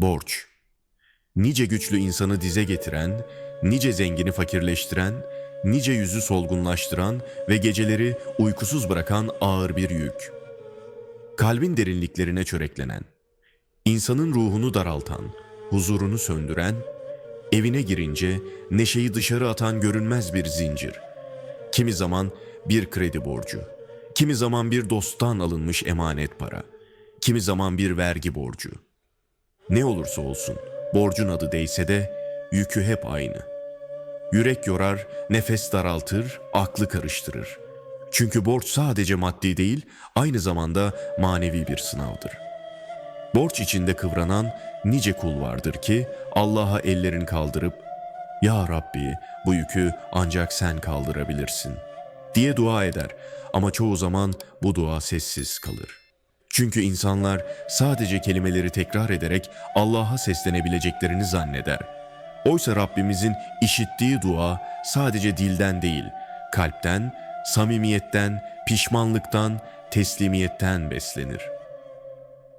Borç. Nice güçlü insanı dize getiren, nice zengini fakirleştiren, nice yüzü solgunlaştıran ve geceleri uykusuz bırakan ağır bir yük. Kalbin derinliklerine çöreklenen, insanın ruhunu daraltan, huzurunu söndüren, evine girince neşeyi dışarı atan görünmez bir zincir. Kimi zaman bir kredi borcu, kimi zaman bir dosttan alınmış emanet para, kimi zaman bir vergi borcu. Ne olursa olsun borcun adı değse de yükü hep aynı. Yürek yorar, nefes daraltır, aklı karıştırır. Çünkü borç sadece maddi değil, aynı zamanda manevi bir sınavdır. Borç içinde kıvranan nice kul vardır ki Allah'a ellerini kaldırıp "Ya Rabbi, bu yükü ancak sen kaldırabilirsin." diye dua eder ama çoğu zaman bu dua sessiz kalır. Çünkü insanlar sadece kelimeleri tekrar ederek Allah'a seslenebileceklerini zanneder. Oysa Rabbimizin işittiği dua sadece dilden değil, kalpten, samimiyetten, pişmanlıktan, teslimiyetten beslenir.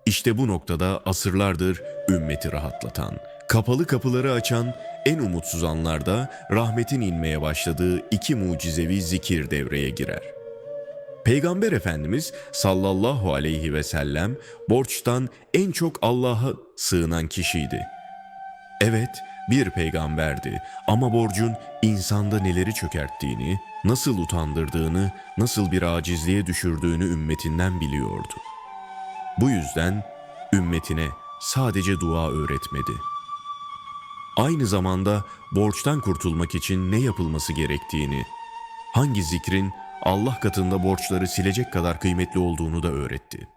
İşte bu noktada asırlardır ümmeti rahatlatan, kapalı kapıları açan, en umutsuz anlarda rahmetin inmeye başladığı iki mucizevi zikir devreye girer. Peygamber Efendimiz sallallahu aleyhi ve sellem borçtan en çok Allah'a sığınan kişiydi. Evet, bir peygamberdi ama borcun insanda neleri çökerttiğini, nasıl utandırdığını, nasıl bir acizliğe düşürdüğünü ümmetinden biliyordu. Bu yüzden ümmetine sadece dua öğretmedi. Aynı zamanda borçtan kurtulmak için ne yapılması gerektiğini, hangi zikrin Allah katında borçları silecek kadar kıymetli olduğunu da öğretti.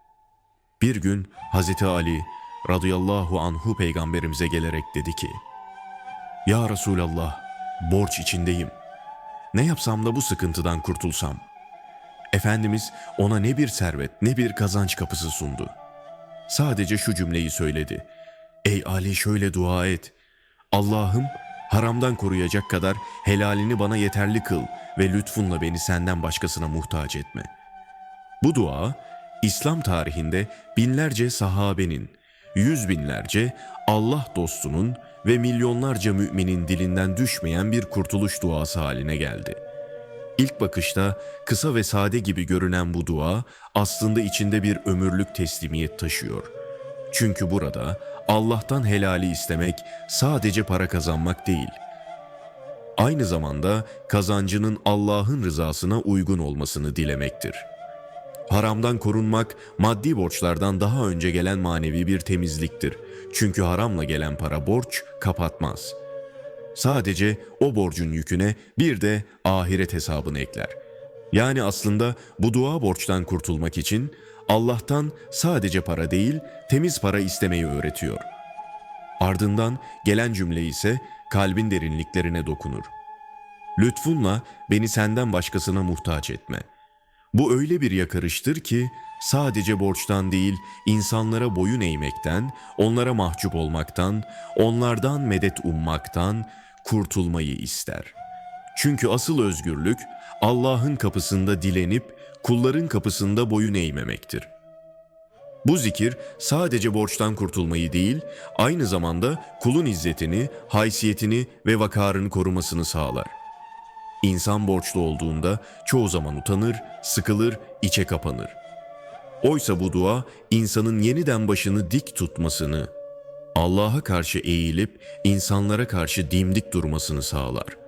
Bir gün Hazreti Ali radıyallahu anhu peygamberimize gelerek dedi ki, Ya Resulallah, borç içindeyim. Ne yapsam da bu sıkıntıdan kurtulsam? Efendimiz ona ne bir servet ne bir kazanç kapısı sundu. Sadece şu cümleyi söyledi. Ey Ali şöyle dua et. Allah'ım haramdan koruyacak kadar helalini bana yeterli kıl ve lütfunla beni senden başkasına muhtaç etme. Bu dua İslam tarihinde binlerce sahabenin, yüz binlerce Allah dostunun ve milyonlarca müminin dilinden düşmeyen bir kurtuluş duası haline geldi. İlk bakışta kısa ve sade gibi görünen bu dua aslında içinde bir ömürlük teslimiyet taşıyor. Çünkü burada Allah'tan helali istemek sadece para kazanmak değil. Aynı zamanda kazancının Allah'ın rızasına uygun olmasını dilemektir. Haramdan korunmak maddi borçlardan daha önce gelen manevi bir temizliktir. Çünkü haramla gelen para borç kapatmaz.'' Sadece o borcun yüküne bir de ahiret hesabını ekler. Yani aslında bu dua borçtan kurtulmak için Allah'tan sadece para değil, temiz para istemeyi öğretiyor. Ardından gelen cümle ise kalbin derinliklerine dokunur. Lütfunla beni senden başkasına muhtaç etme. Bu öyle bir yakarıştır ki sadece borçtan değil insanlara boyun eğmekten, onlara mahcup olmaktan, onlardan medet ummaktan kurtulmayı ister. Çünkü asıl özgürlük Allah'ın kapısında dilenip kulların kapısında boyun eğmemektir. Bu zikir sadece borçtan kurtulmayı değil, aynı zamanda kulun izzetini, haysiyetini ve vakarını korumasını sağlar. İnsan borçlu olduğunda çoğu zaman utanır, sıkılır, içe kapanır. Oysa bu dua insanın yeniden başını dik tutmasını, Allah'a karşı eğilip insanlara karşı dimdik durmasını sağlar.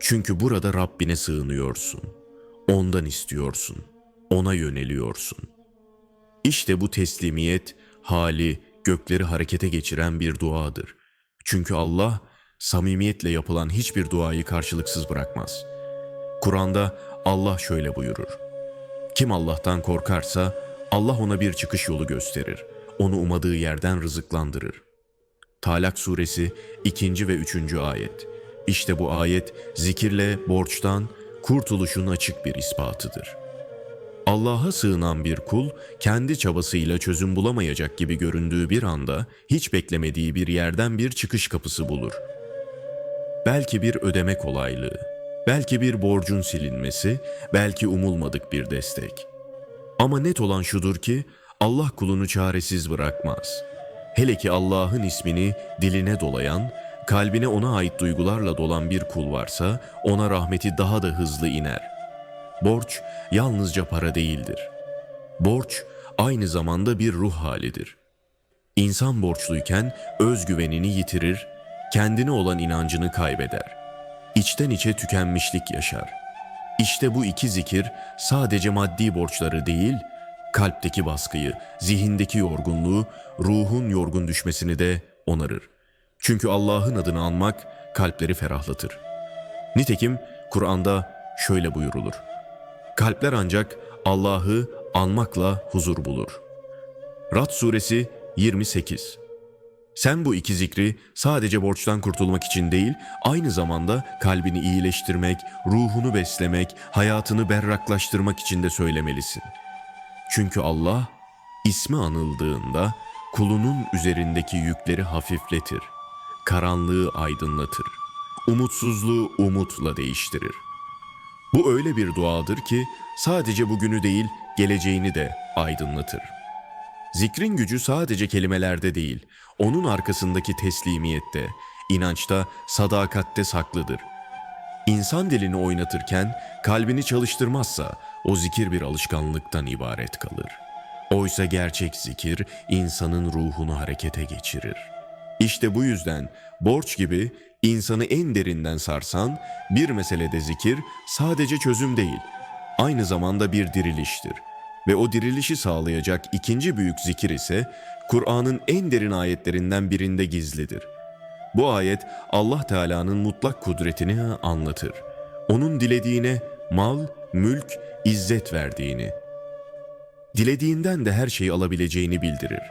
Çünkü burada Rabbine sığınıyorsun. Ondan istiyorsun. Ona yöneliyorsun. İşte bu teslimiyet hali gökleri harekete geçiren bir duadır. Çünkü Allah samimiyetle yapılan hiçbir duayı karşılıksız bırakmaz. Kur'an'da Allah şöyle buyurur. Kim Allah'tan korkarsa Allah ona bir çıkış yolu gösterir. Onu umadığı yerden rızıklandırır. Talak suresi 2. ve 3. ayet. İşte bu ayet zikirle borçtan kurtuluşun açık bir ispatıdır. Allah'a sığınan bir kul kendi çabasıyla çözüm bulamayacak gibi göründüğü bir anda hiç beklemediği bir yerden bir çıkış kapısı bulur. Belki bir ödeme kolaylığı, belki bir borcun silinmesi, belki umulmadık bir destek. Ama net olan şudur ki Allah kulunu çaresiz bırakmaz. Hele ki Allah'ın ismini diline dolayan, kalbine ona ait duygularla dolan bir kul varsa ona rahmeti daha da hızlı iner. Borç yalnızca para değildir. Borç aynı zamanda bir ruh halidir. İnsan borçluyken özgüvenini yitirir, kendine olan inancını kaybeder. İçten içe tükenmişlik yaşar. İşte bu iki zikir sadece maddi borçları değil, kalpteki baskıyı, zihindeki yorgunluğu, ruhun yorgun düşmesini de onarır. Çünkü Allah'ın adını anmak kalpleri ferahlatır. Nitekim Kur'an'da şöyle buyurulur. Kalpler ancak Allah'ı anmakla huzur bulur. Rad suresi 28 Sen bu iki zikri sadece borçtan kurtulmak için değil, aynı zamanda kalbini iyileştirmek, ruhunu beslemek, hayatını berraklaştırmak için de söylemelisin. Çünkü Allah ismi anıldığında kulunun üzerindeki yükleri hafifletir, karanlığı aydınlatır, umutsuzluğu umutla değiştirir. Bu öyle bir duadır ki sadece bugünü değil, geleceğini de aydınlatır. Zikrin gücü sadece kelimelerde değil, onun arkasındaki teslimiyette, inançta, sadakatte saklıdır. İnsan dilini oynatırken kalbini çalıştırmazsa o zikir bir alışkanlıktan ibaret kalır. Oysa gerçek zikir insanın ruhunu harekete geçirir. İşte bu yüzden borç gibi insanı en derinden sarsan bir meselede zikir sadece çözüm değil, aynı zamanda bir diriliştir. Ve o dirilişi sağlayacak ikinci büyük zikir ise Kur'an'ın en derin ayetlerinden birinde gizlidir. Bu ayet Allah Teala'nın mutlak kudretini anlatır. Onun dilediğine mal, mülk, izzet verdiğini, dilediğinden de her şeyi alabileceğini bildirir.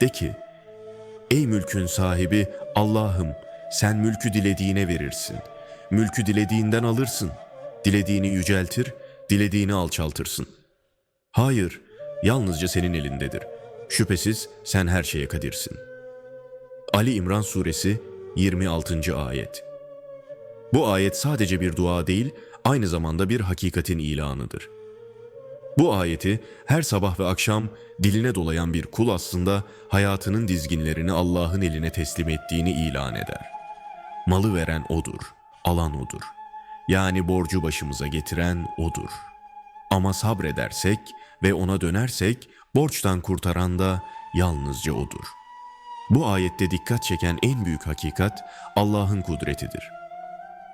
De ki, ey mülkün sahibi Allah'ım sen mülkü dilediğine verirsin. Mülkü dilediğinden alırsın. Dilediğini yüceltir, dilediğini alçaltırsın. Hayır, yalnızca senin elindedir. Şüphesiz sen her şeye kadirsin. Ali İmran Suresi 26. Ayet Bu ayet sadece bir dua değil, aynı zamanda bir hakikatin ilanıdır. Bu ayeti her sabah ve akşam diline dolayan bir kul aslında hayatının dizginlerini Allah'ın eline teslim ettiğini ilan eder. Malı veren odur, alan odur. Yani borcu başımıza getiren odur. Ama sabredersek ve ona dönersek borçtan kurtaran da yalnızca odur. Bu ayette dikkat çeken en büyük hakikat Allah'ın kudretidir.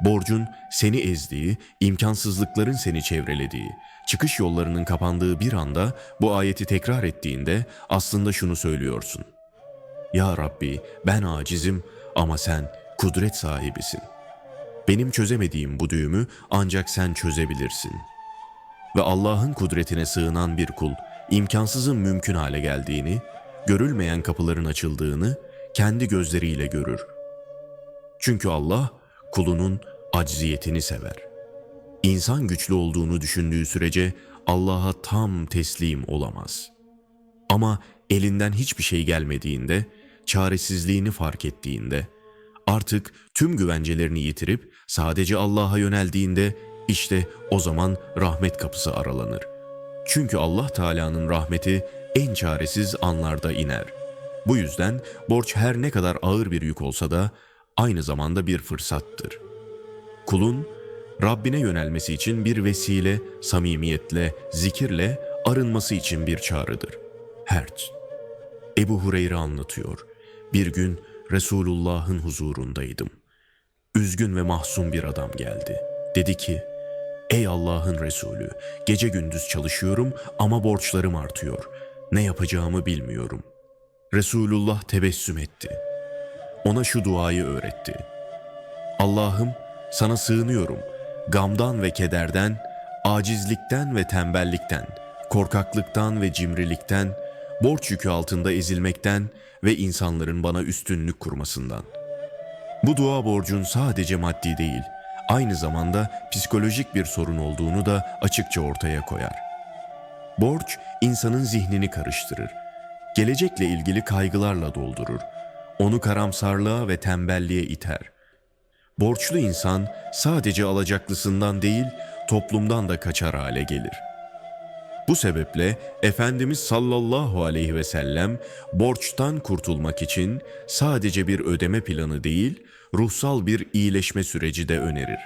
Borcun seni ezdiği, imkansızlıkların seni çevrelediği, çıkış yollarının kapandığı bir anda bu ayeti tekrar ettiğinde aslında şunu söylüyorsun. Ya Rabbi ben acizim ama sen kudret sahibisin. Benim çözemediğim bu düğümü ancak sen çözebilirsin. Ve Allah'ın kudretine sığınan bir kul imkansızın mümkün hale geldiğini, görülmeyen kapıların açıldığını kendi gözleriyle görür. Çünkü Allah kulunun acziyetini sever. İnsan güçlü olduğunu düşündüğü sürece Allah'a tam teslim olamaz. Ama elinden hiçbir şey gelmediğinde, çaresizliğini fark ettiğinde, artık tüm güvencelerini yitirip sadece Allah'a yöneldiğinde işte o zaman rahmet kapısı aralanır. Çünkü Allah Teala'nın rahmeti en çaresiz anlarda iner. Bu yüzden borç her ne kadar ağır bir yük olsa da aynı zamanda bir fırsattır. Kulun Rabbine yönelmesi için bir vesile, samimiyetle, zikirle arınması için bir çağrıdır. Hert. Ebu Hureyre anlatıyor. Bir gün Resulullah'ın huzurundaydım. Üzgün ve mahzun bir adam geldi. Dedi ki, Ey Allah'ın Resulü, gece gündüz çalışıyorum ama borçlarım artıyor. Ne yapacağımı bilmiyorum. Resulullah tebessüm etti. Ona şu duayı öğretti. Allah'ım sana sığınıyorum. Gamdan ve kederden, acizlikten ve tembellikten, korkaklıktan ve cimrilikten, borç yükü altında ezilmekten ve insanların bana üstünlük kurmasından. Bu dua borcun sadece maddi değil, aynı zamanda psikolojik bir sorun olduğunu da açıkça ortaya koyar. Borç insanın zihnini karıştırır. Gelecekle ilgili kaygılarla doldurur. Onu karamsarlığa ve tembelliğe iter. Borçlu insan sadece alacaklısından değil, toplumdan da kaçar hale gelir. Bu sebeple Efendimiz sallallahu aleyhi ve sellem borçtan kurtulmak için sadece bir ödeme planı değil, ruhsal bir iyileşme süreci de önerir.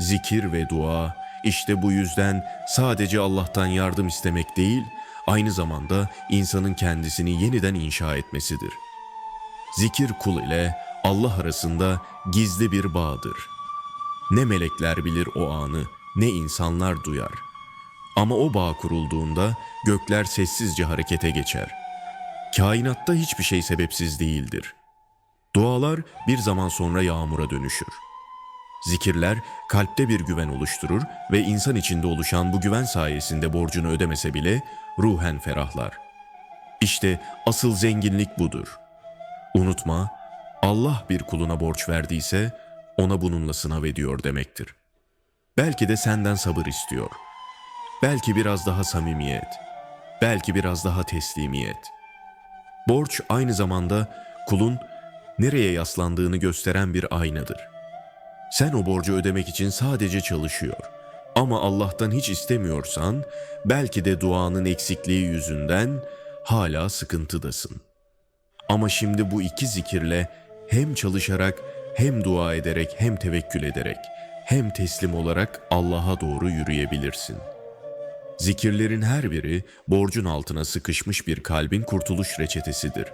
Zikir ve dua işte bu yüzden sadece Allah'tan yardım istemek değil, aynı zamanda insanın kendisini yeniden inşa etmesidir. Zikir kul ile Allah arasında gizli bir bağdır. Ne melekler bilir o anı, ne insanlar duyar. Ama o bağ kurulduğunda gökler sessizce harekete geçer. Kainatta hiçbir şey sebepsiz değildir. Dualar bir zaman sonra yağmura dönüşür. Zikirler kalpte bir güven oluşturur ve insan içinde oluşan bu güven sayesinde borcunu ödemese bile ruhen ferahlar. İşte asıl zenginlik budur. Unutma, Allah bir kuluna borç verdiyse ona bununla sınav ediyor demektir. Belki de senden sabır istiyor. Belki biraz daha samimiyet. Belki biraz daha teslimiyet. Borç aynı zamanda kulun nereye yaslandığını gösteren bir aynadır. Sen o borcu ödemek için sadece çalışıyor. Ama Allah'tan hiç istemiyorsan, belki de duanın eksikliği yüzünden hala sıkıntıdasın. Ama şimdi bu iki zikirle hem çalışarak, hem dua ederek, hem tevekkül ederek, hem teslim olarak Allah'a doğru yürüyebilirsin. Zikirlerin her biri borcun altına sıkışmış bir kalbin kurtuluş reçetesidir.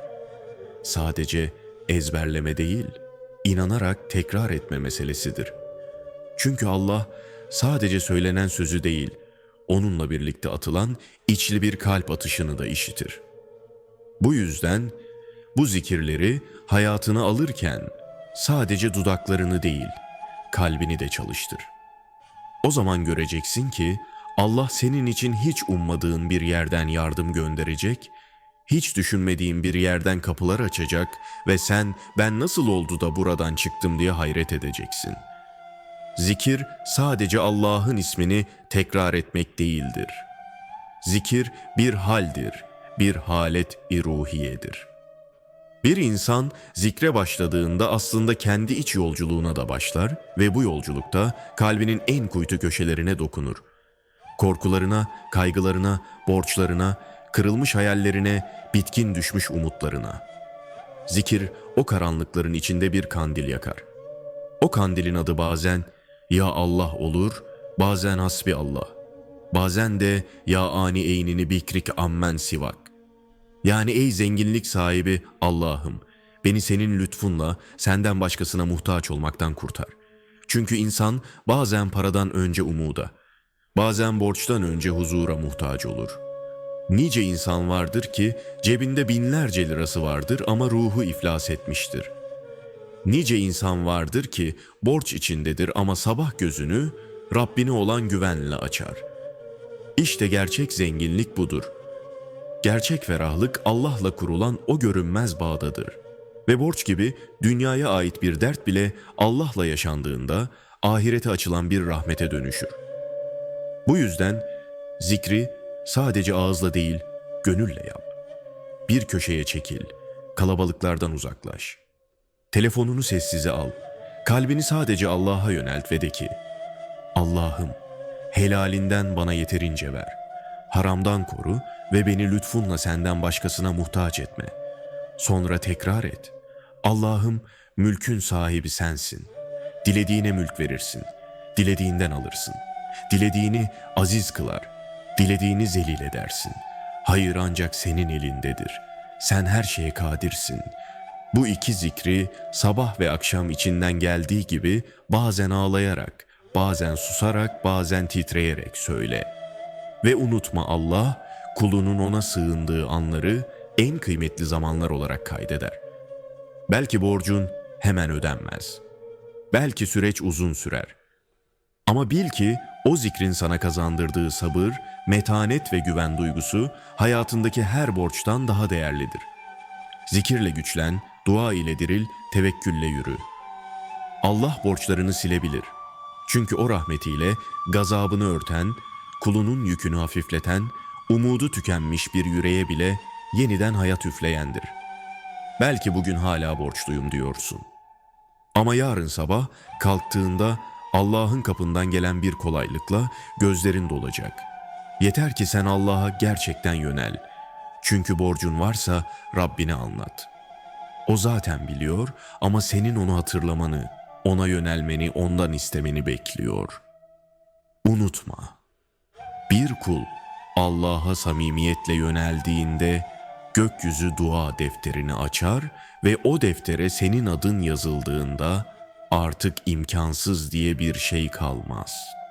Sadece ezberleme değil, inanarak tekrar etme meselesidir. Çünkü Allah sadece söylenen sözü değil, onunla birlikte atılan içli bir kalp atışını da işitir. Bu yüzden bu zikirleri hayatına alırken sadece dudaklarını değil, kalbini de çalıştır. O zaman göreceksin ki Allah senin için hiç ummadığın bir yerden yardım gönderecek, hiç düşünmediğin bir yerden kapılar açacak ve sen ben nasıl oldu da buradan çıktım diye hayret edeceksin. Zikir sadece Allah'ın ismini tekrar etmek değildir. Zikir bir haldir, bir halet-i ruhiyedir. Bir insan zikre başladığında aslında kendi iç yolculuğuna da başlar ve bu yolculukta kalbinin en kuytu köşelerine dokunur. Korkularına, kaygılarına, borçlarına, kırılmış hayallerine, bitkin düşmüş umutlarına. Zikir o karanlıkların içinde bir kandil yakar. O kandilin adı bazen ya Allah olur, bazen hasbi Allah. Bazen de ya ani eynini bikrik ammen sivak. Yani ey zenginlik sahibi Allah'ım, beni senin lütfunla senden başkasına muhtaç olmaktan kurtar. Çünkü insan bazen paradan önce umuda, bazen borçtan önce huzura muhtaç olur. Nice insan vardır ki cebinde binlerce lirası vardır ama ruhu iflas etmiştir. Nice insan vardır ki borç içindedir ama sabah gözünü Rabbine olan güvenle açar. İşte gerçek zenginlik budur. Gerçek ferahlık Allah'la kurulan o görünmez bağdadır. Ve borç gibi dünyaya ait bir dert bile Allah'la yaşandığında ahirete açılan bir rahmete dönüşür. Bu yüzden zikri sadece ağızla değil, gönülle yap. Bir köşeye çekil, kalabalıklardan uzaklaş. Telefonunu sessize al, kalbini sadece Allah'a yönelt ve de ki, Allah'ım, helalinden bana yeterince ver. Haramdan koru ve beni lütfunla senden başkasına muhtaç etme. Sonra tekrar et. Allah'ım, mülkün sahibi sensin. Dilediğine mülk verirsin. Dilediğinden alırsın. Dilediğini aziz kılar. Dilediğini zelil edersin. Hayır ancak senin elindedir. Sen her şeye kadirsin. Bu iki zikri sabah ve akşam içinden geldiği gibi bazen ağlayarak, bazen susarak, bazen titreyerek söyle. Ve unutma Allah, kulunun ona sığındığı anları en kıymetli zamanlar olarak kaydeder. Belki borcun hemen ödenmez. Belki süreç uzun sürer. Ama bil ki o zikrin sana kazandırdığı sabır, metanet ve güven duygusu hayatındaki her borçtan daha değerlidir. Zikirle güçlen, dua ile diril, tevekkülle yürü. Allah borçlarını silebilir. Çünkü o rahmetiyle gazabını örten, kulunun yükünü hafifleten, umudu tükenmiş bir yüreğe bile yeniden hayat üfleyendir. Belki bugün hala borçluyum diyorsun. Ama yarın sabah kalktığında Allah'ın kapından gelen bir kolaylıkla gözlerin dolacak. Yeter ki sen Allah'a gerçekten yönel. Çünkü borcun varsa Rabbine anlat. O zaten biliyor ama senin onu hatırlamanı, ona yönelmeni, ondan istemeni bekliyor. Unutma. Bir kul Allah'a samimiyetle yöneldiğinde gökyüzü dua defterini açar ve o deftere senin adın yazıldığında artık imkansız diye bir şey kalmaz.''